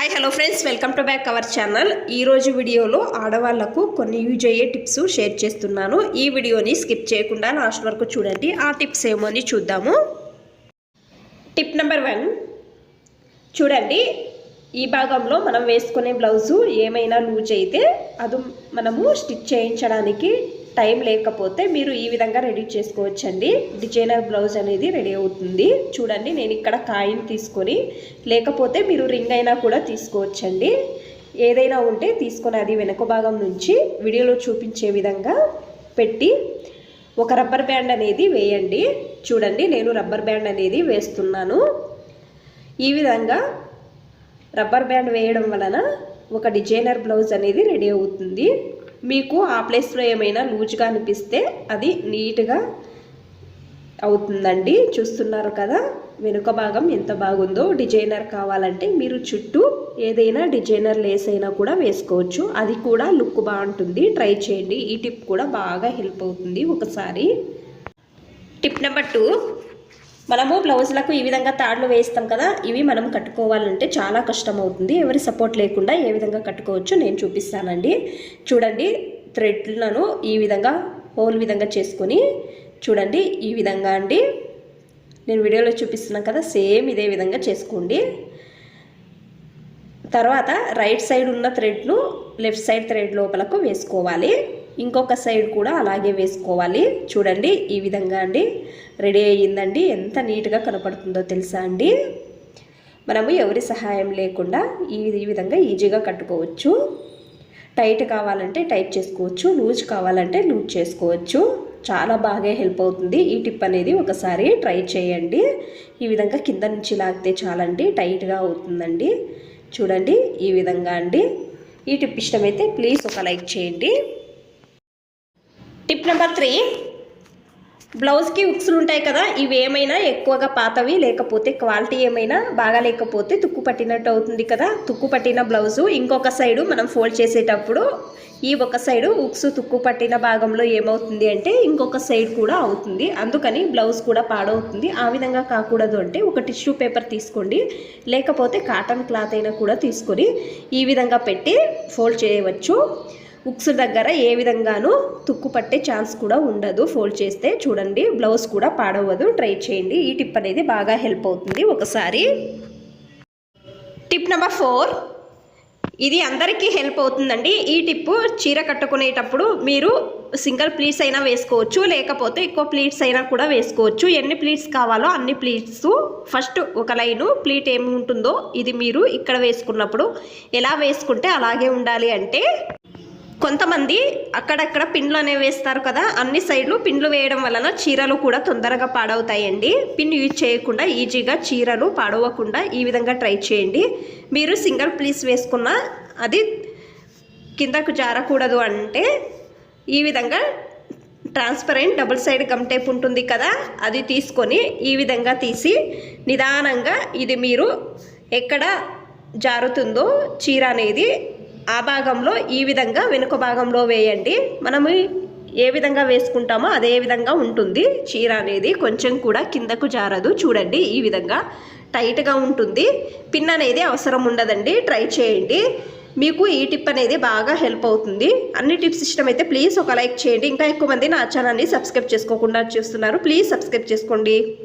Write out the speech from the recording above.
Hi hello friends welcome to back our channel ఈరోజు వీడియోలో ఆడవాళ్ళకు కొన్ని యూజ్ అయ్యే టిప్స్ షేర్ చేస్తున్నాను. ఈ వీడియోని స్కిప్ చేయకుండా లాస్ట్ వరకు చూడండి. ఆ టిప్స్ ఏమో అని చూద్దాము. టిప్ నెంబర్ వన్ చూడండి ఈ భాగంలో మనం వేసుకునే బ్లౌజు ఏమైనా లూజ్ అయితే అది మనము స్టిచ్ చేయించడానికి టైం లేకపోతే మీరు ఈ విధంగా రెడీ చేసుకోవచ్చండి. డిజైనర్ బ్లౌజ్ అనేది రెడీ అవుతుంది. చూడండి నేను ఇక్కడ కాయిన్ తీసుకొని లేకపోతే మీరు రింగ్ అయినా కూడా తీసుకోవచ్చండి. ఏదైనా ఉంటే తీసుకొని అది వెనుక భాగం నుంచి వీడియోలో చూపించే విధంగా పెట్టి ఒక రబ్బర్ బ్యాండ్ అనేది వేయండి. చూడండి నేను రబ్బర్ బ్యాండ్ అనేది వేస్తున్నాను. ఈ విధంగా రబ్బర్ బ్యాండ్ వేయడం వలన ఒక డిజైనర్ బ్లౌజ్ అనేది రెడీ అవుతుంది. మీకు ఆ ప్లేస్లో ఏమైనా లూజ్గా అనిపిస్తే అది నీట్గా అవుతుందండి. చూస్తున్నారు కదా వెనుక భాగం ఎంత బాగుందో. డిజైనర్ కావాలంటే మీరు చుట్టూ ఏదైనా డిజైనర్ లేస్ అయినా కూడా వేసుకోవచ్చు. అది కూడా లుక్ బాగుంటుంది. ట్రై చేయండి. ఈ టిప్ కూడా బాగా హెల్ప్ అవుతుంది ఒకసారి. Tip number two. మనము బ్లౌజ్లకు ఈ విధంగా తాడులు వేస్తాం కదా ఇవి మనం కట్టుకోవాలంటే చాలా కష్టం అవుతుంది ఎవరి సపోర్ట్ లేకుండా ఏ విధంగా కట్టుకోవచ్చు నేను చూపిస్తానండి. చూడండి థ్రెడ్లను ఈ విధంగా హోల్ విధంగా చేసుకొని చూడండి ఈ విధంగా అండి. నేను వీడియోలో చూపిస్తున్నాను కదా సేమ్ ఇదే విధంగా చేసుకోండి. తర్వాత రైట్ సైడ్ ఉన్న థ్రెడ్ను లెఫ్ట్ సైడ్ థ్రెడ్ లోపలకు వేసుకోవాలి. ఇంకొక సైడ్ కూడా అలాగే వేసుకోవాలి. చూడండి ఈ విధంగా అండి. రెడీ అయ్యిందండి. ఎంత నీట్గా కనపడుతుందో తెలుసా అండి? మనము ఎవరి సహాయం లేకుండా ఈ ఈ విధంగా ఈజీగా కట్టుకోవచ్చు. టైట్ కావాలంటే టైట్ చేసుకోవచ్చు. లూజ్ కావాలంటే లూజ్ చేసుకోవచ్చు. చాలా బాగా హెల్ప్ అవుతుంది. ఈ టిప్ అనేది ఒకసారి ట్రై చేయండి. ఈ విధంగా కింద నుంచి లాగితే చాలండి. టైట్గా అవుతుందండి. చూడండి ఈ విధంగా అండి. ఈ టిప్ ఇష్టమైతే ప్లీజ్ ఒక లైక్ చేయండి. Tip number three. బ్లౌజ్కి ఉక్సులు ఉంటాయి కదా ఇవి ఏమైనా ఎక్కువగా పాతవి లేకపోతే క్వాలిటీ ఏమైనా బాగా లేకపోతే తుక్కు పట్టినట్టు అవుతుంది కదా తుక్కు పట్టిన బ్లౌజు. ఇంకొక సైడు మనం ఫోల్డ్ చేసేటప్పుడు ఈ ఒక సైడు ఉక్సు తుక్కు పట్టిన భాగంలో ఏమవుతుంది అంటే ఇంకొక సైడ్ కూడా అవుతుంది. అందుకని బ్లౌజ్ కూడా పాడవుతుంది. ఆ విధంగా కాకూడదు అంటే ఒక టిష్యూ పేపర్ తీసుకోండి లేకపోతే కాటన్ క్లాత్ అయినా కూడా తీసుకొని ఈ విధంగా పెట్టి ఫోల్డ్ చేయవచ్చు. ఉక్స్ దగ్గర ఏ విధంగానూ తుక్కు పట్టే ఛాన్స్ కూడా ఉండదు. ఫోల్డ్ చేస్తే చూడండి బ్లౌజ్ కూడా పాడవదు. ట్రై చేయండి. ఈ టిప్ అనేది బాగా హెల్ప్ అవుతుంది. ఒకసారి టిప్ నెంబర్ ఫోర్. ఇది అందరికీ హెల్ప్ అవుతుందండి. ఈ టిప్ చీర కట్టుకునేటప్పుడు మీరు సింగిల్ ప్లీట్స్ అయినా వేసుకోవచ్చు లేకపోతే ఎక్కువ ప్లీట్స్ అయినా కూడా వేసుకోవచ్చు. ఎన్ని ప్లీట్స్ కావాలో అన్ని ప్లీట్స్ ఫస్ట్ ఒక లైను ప్లీట్ ఏమి ఉంటుందో ఇది మీరు ఇక్కడ వేసుకున్నప్పుడు ఎలా వేసుకుంటే అలాగే ఉండాలి అంటే కొంతమంది అక్కడక్కడ పిన్లు అనేవి వేస్తారు కదా అన్ని సైడ్లు పిన్లు వేయడం వలన చీరలు కూడా తొందరగా పాడవుతాయండి. పిన్ యూజ్ చేయకుండా ఈజీగా చీరలు పాడవకుండా ఈ విధంగా ట్రై చేయండి. మీరు సింగిల్ ప్లీస్ వేసుకున్న అది కిందకు జారకూడదు అంటే ఈ విధంగా transparent double side gum tape ఉంటుంది కదా అది తీసుకొని ఈ విధంగా తీసి నిదానంగా ఇది మీరు ఎక్కడ జారుతుందో చీర అనేది ఆ భాగంలో ఈ విధంగా వెనుక భాగంలో వేయండి. మనము ఏ విధంగా వేసుకుంటామో అదే విధంగా ఉంటుంది. చీర అనేది కొంచెం కూడా కిందకు జారదు. చూడండి ఈ విధంగా టైట్గా ఉంటుంది. పిన్ అనేది అవసరం ఉండదండి. ట్రై చేయండి. మీకు ఈ టిప్ అనేది బాగా హెల్ప్ అవుతుంది. అన్ని టిప్స్ ఇష్టమైతే ప్లీజ్ ఒక లైక్ చేయండి. ఇంకా ఎక్కువ మంది నా ఛానల్ని సబ్స్క్రైబ్ చేసుకోకుండా చూస్తున్నారు. ప్లీజ్ సబ్స్క్రైబ్ చేసుకోండి.